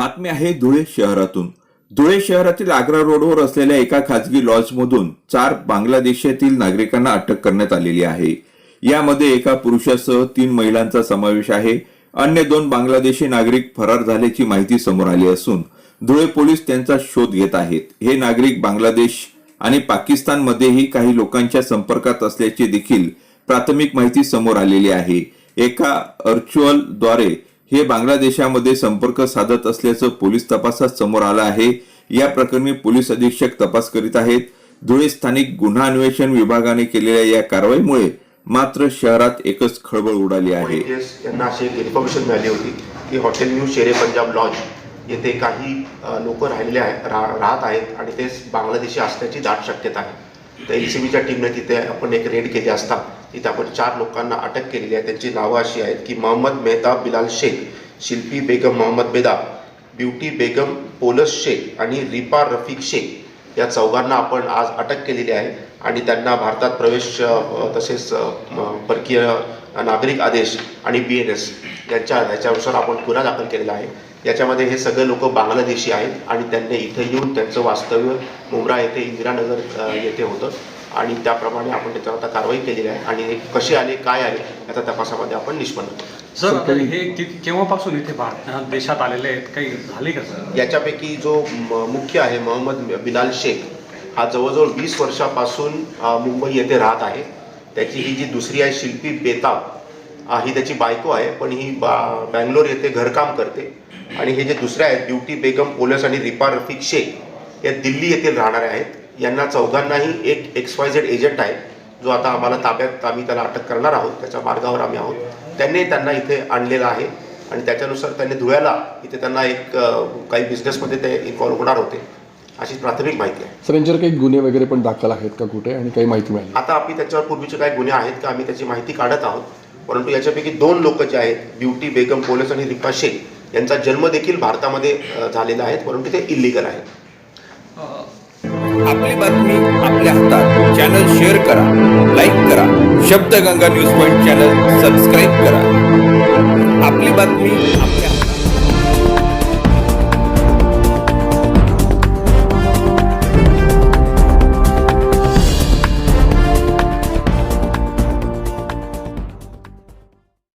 आहे धुळे शहरातून. धुळे शहरातील आग्रा रोडवर असलेल्या एका खाजगी लॉजमधून चार बांगलादेशातील नागरिकांना अटक करण्यात आलेली आहे. यामध्ये एका पुरुषासह तीन महिलांचा समावेश आहे. अन्य दोन बांगलादेशी नागरिक फरार झाल्याची माहिती समोर आली असून धुळे पोलीस त्यांचा शोध घेत आहेत. हे नागरिक बांगलादेश आणि पाकिस्तानमध्येही काही लोकांच्या संपर्कात असल्याची देखील प्राथमिक माहिती समोर आलेली आहे. एका अर्च्युअलद्वारे हे बांगलादेशामध्ये संपर्क साधत असल्याचं पोलीस तपासात समोर आलं आहे. या प्रकरणी पोलीस अधीक्षक तपास करीत आहेत. धुळे स्थानिक गुन्हा अन्वेषण विभागाने केलेल्या या कारवाईमुळे मात्र शहरात एकच खळबळ उडाली आहे. यांना अशी एक इन्फॉर्मेशन मिळाली होती की हॉटेल न्यू शेरे पंजाब लॉज येथे काही लोक राहिलेले आहेत राहत आहेत आणि ते बांगलादेशी असण्याची दाट शक्यता आहे. तर एल सी बीच्या टीमने तिथे आपण एक रेड केली असता. तिथे आपण चार लोकांना अटक केलेली आहे. त्यांची नावं अशी आहेत की मोहम्मद मेहता बिलाल शेख शिल्पी बेगम मोहम्मद बेदा ब्युटी बेगम पोलस शेख आणि रिपा रफिक शेख. या चौघांना आपण आज अटक केलेली आहे. आणि त्यांना भारतात प्रवेश तसेच परकीय नागरिक आदेश आणि बी एन एस यांच्या ह्याच्यानुसार आपण गुन्हा दाखल केलेला आहे. याच्यामध्ये हे सगळे लोक बांगलादेशी आहेत आणि त्यांनी इथे येऊन त्यांचं वास्तव्य मुंब्रा येथे इंदिरानगर येथे होतं. आणि त्याप्रमाणे आपण त्याच्यावर आता कारवाई केलेली आहे. आणि हे कसे आले काय आले याचा तपासामध्ये आपण निष्पन्न. सर हे कि- केव्हापासून इथे भारत देशात आलेले आहेत? काही झाले का सर? याच्यापैकी जो मुख्य आहे मोहम्मद बिलाल शेख हा जवळजवळ वीस वर्षापासून मुंबई येथे राहत आहे. त्याची ही जी दुसरी आहे शिल्पी बेताब ही त्याची बायको आहे पण ही बा बँगलोर येथे घरकाम करते. आणि हे जे दुसरे आहेत ब्युटी बेगम पोलस आणि रिपा रफिक शेख या दिल्ली येथील राहणारे आहेत. यांना चौघांनाही एक एक्स वाय झेड एजंट आहे जो आता आम्हाला ताब्यात आम्ही त्याला अटक करणार आहोत. त्याच्या मार्गावर आम्ही आहोत. त्यांनी त्यांना इथे आणलेलं आहे आणि त्याच्यानुसार त्यांनी धुळ्याला इथे त्यांना एक काही बिझनेसमध्ये ते इन्व्हॉल्व होणार होते. अशी प्राथमिक माहिती आहे. सर यांच्यावर काही गुन्हे वगैरे पण दाखल आहेत का कुठे? आणि काही माहिती मिळाली? आता आम्ही त्याच्यावर पूर्वीचे काही गुन्हे आहेत का आम्ही त्याची माहिती काढत आहोत. परंतु याच्यापैकी दोन लोक जे आहेत ब्युटी बेगम पोलस आणि रिपा शेख यांचा जन्म देखील भारतामध्ये झालेला आहे. परंतु ते इलिगल आहे आपली बातमी आपल्या हातात. चॅनल शेअर करा लाईक करा. Shabdaganga news point channel subscribe करा. आपली बातमी आपल्या